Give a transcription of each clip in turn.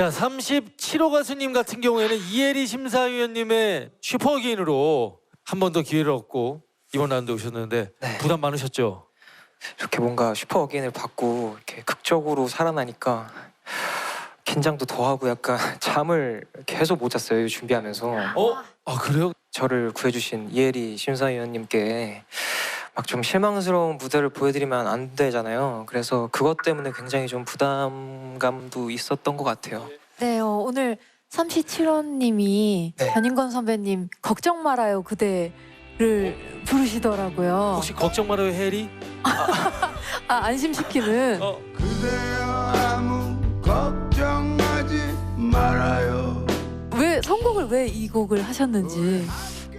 자, 37호 가수님 같은 경우에는 이혜리 심사위원님의 슈퍼어게인으로 한 번 더 기회를 얻고 이번 라운드 오셨는데 네. 부담 많으셨죠? 이렇게 뭔가 슈퍼 어게인을 받고 이렇게 극적으로 살아나니까 긴장도 더 하고 약간 잠을 계속 못 잤어요 준비하면서 어? 아 그래요? 저를 구해주신 이혜리 심사위원님께 막 좀 실망스러운 무대를 보여드리면 안 되잖아요. 그래서 그것 때문에 굉장히 좀 부담감도 있었던 것 같아요. 네, 어, 오늘 37호님이 네. 변인권 선배님 걱정 말아요 그대를 부르시더라고요. 혹시 걱정 말아요 해리? 아, 안심시키는. 어. 그대여 아무 걱정하지 말아요 왜 선곡을 왜 이 곡을 하셨는지.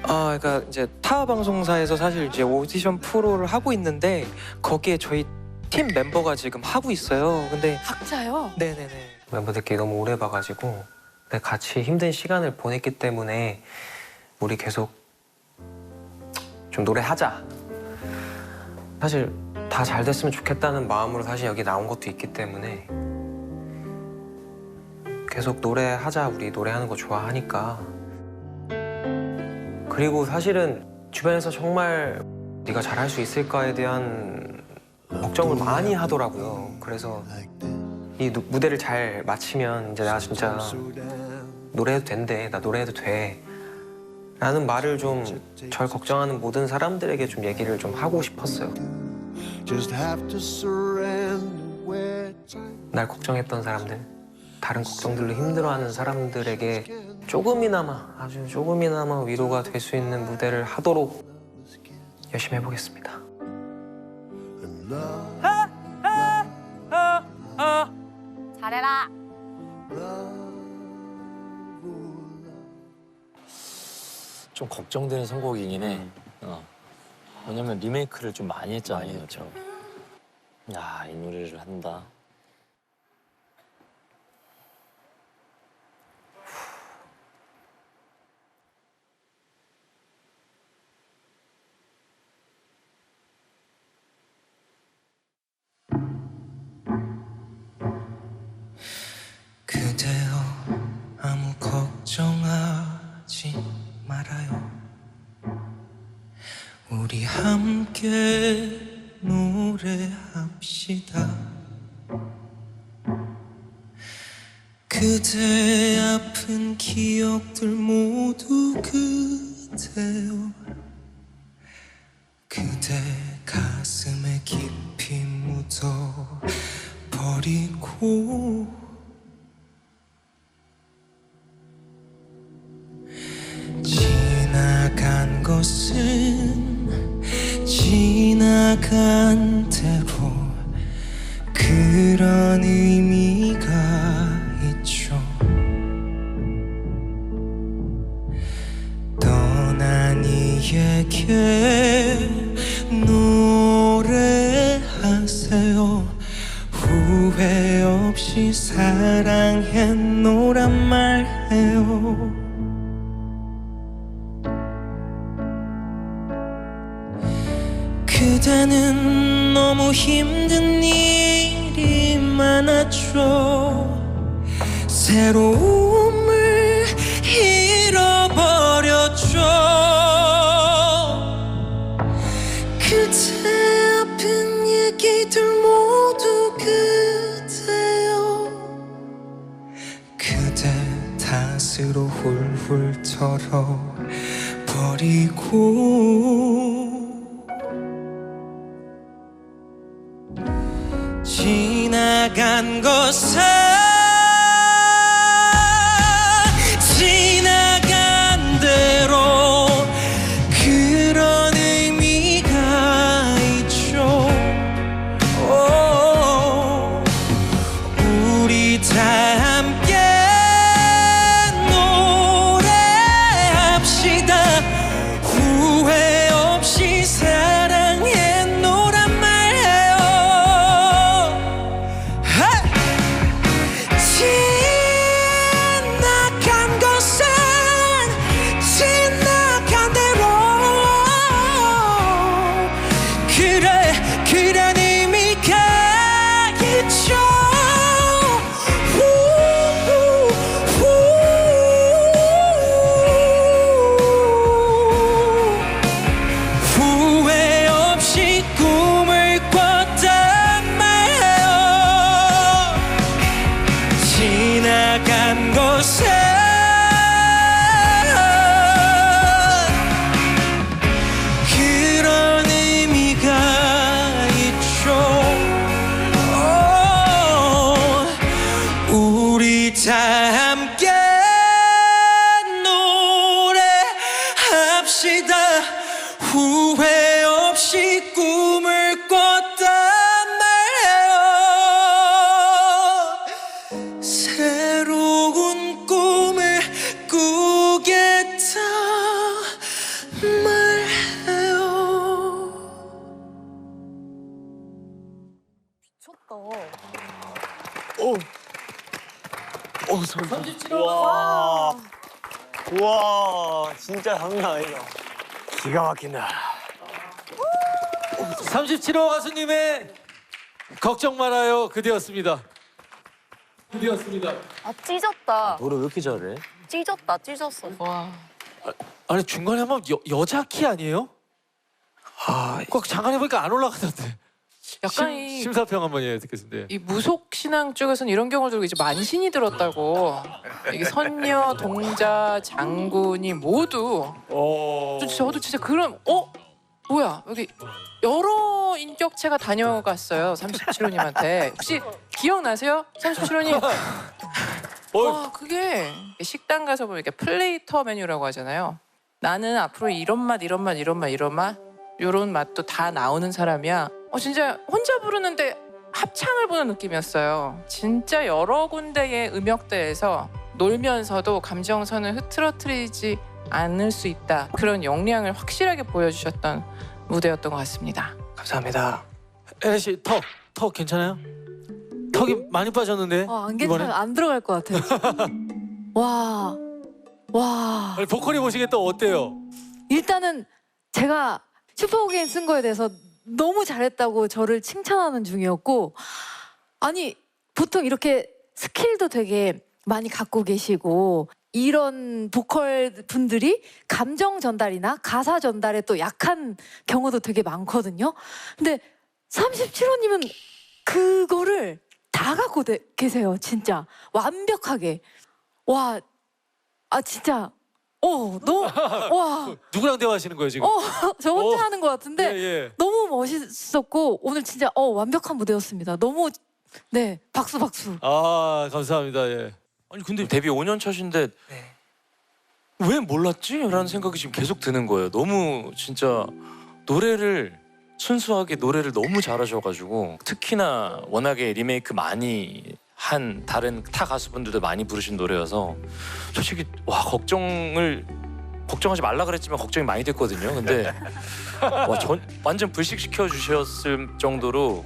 아, 그러니까 이제 타 방송사에서 사실 이제 오디션 프로를 하고 있는데 거기에 저희 팀 멤버가 지금 하고 있어요. 근데 각자요. 네네네. 멤버들끼리 너무 오래 봐가지고 네, 같이 힘든 시간을 보냈기 때문에 우리 계속 좀 노래하자. 사실 다 잘 됐으면 좋겠다는 마음으로 사실 여기 나온 것도 있기 때문에 계속 노래하자. 우리 노래하는 거 좋아하니까. 그리고 사실은 주변에서 정말 네가 잘할 수 있을까에 대한 걱정을 많이 하더라고요. 그래서 이 노- 무대를 잘 마치면 이제 나 진짜 노래해도 된대 나 노래해도 돼. 라는 말을 좀 절 걱정하는 모든 사람들에게 좀 얘기를 좀 하고 싶었어요. 날 걱정했던 사람들 다른 걱정들로 힘들어하는 사람들에게 조금이나마 아주 조금이나마 위로가 될 수 있는 무대를 하도록 열심히 해보겠습니다 잘해라. 좀 걱정되는 선곡이긴 해. 어. 왜냐면 리메이크를 좀 많이 했잖아요. 그렇죠. 야, 이 노래를 한다. 함께 노래합시다. 그대 아픈 기억들 모두 그대여 그대 가슴에 깊이 묻어 버리고 나간 대로 그런 의미가 있죠. 떠난 이에게 노래하세요. 후회 없이 사랑했노란 말해요. 그대는 너무 힘든 일이 많았죠. 새로움을 잃어버렸죠. 그대 아픈 얘기들 모두 그대요. 그대 탓으로 훌훌 털어 버리고 지나간 것은 와. 와, 진짜 장난 아니다. 기가 막힌다. 37호 가수님의 걱정 말아요 그대였습니다. 그대였습니다. 아 찢었다. 노래 왜 이렇게 잘해? 찢었다 찢었어. 아니 중간에 한번 여, 여자 키 아니에요? 아, 꼭 잠깐 해보니까 안 올라가던데. 약간 심, 이, 심사평 한번 예 듣겠습니다. 이 무속 신앙 쪽에서는 이런 경우를 들고 이제 만신이 들었다고. 이게 선녀, 동자, 장군이 모두 어. 저- 저도 진짜 그런 어? 뭐야? 여기 여러 인격체가 다녀갔어요 37호님한테. 혹시 기억나세요? 37호님? 와 그게 식당 가서 보면 이렇게 플레이터 메뉴라고 하잖아요. 나는 앞으로 이런 맛 이런 맛 이런 맛 이런 맛 요런 맛도 다 나오는 사람이야 어 진짜 혼자 부르는데 합창을 보는 느낌이었어요 진짜 여러 군데의 음역대에서 놀면서도 감정선을 흐트러뜨리지 않을 수 있다 그런 역량을 확실하게 보여주셨던 무대였던 것 같습니다 감사합니다. 혜리 씨턱 턱 괜찮아요? 턱이 많이 빠졌는데 어, 안 이번엔? 괜찮아요. 안 들어갈 것 같아요. 와, 와. 아니, 보컬이 보시기에 또 어때요? 일단은 제가 슈퍼게임 쓴 거에 대해서 너무 잘했다고 저를 칭찬하는 중이었고 아니 보통 이렇게 스킬도 되게 많이 갖고 계시고 이런 보컬 분들이 감정 전달이나 가사 전달에 또 약한 경우도 되게 많거든요. 근데 37호님은 그거를 다 갖고 대- 계세요. 진짜 완벽하게. 와, 아 진짜. 어, 너무 와. 누구랑 대화하시는 거예요 지금? 어, 저 혼자 어. 하는 것 같은데 예, 예. 너무 멋있었고 오늘 진짜 어 완벽한 무대였습니다. 너무 네 박수 박수. 아 감사합니다. 예. 아니 근데 데뷔 5년 차신데 네. 왜 몰랐지? 라는 생각이 지금 계속 드는 거예요. 너무 진짜 노래를 순수하게 노래를 너무 잘하셔가지고 특히나 워낙에 리메이크 많이 한 다른 타 가수분들도 많이 부르신 노래여서 솔직히 와 걱정을 걱정하지 말라 그랬지만 걱정이 많이 됐거든요. 근데 와, 전, 완전 불식시켜 주셨을 정도로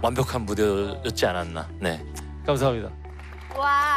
완벽한 무대였지 않았나. 네. 감사합니다. 와.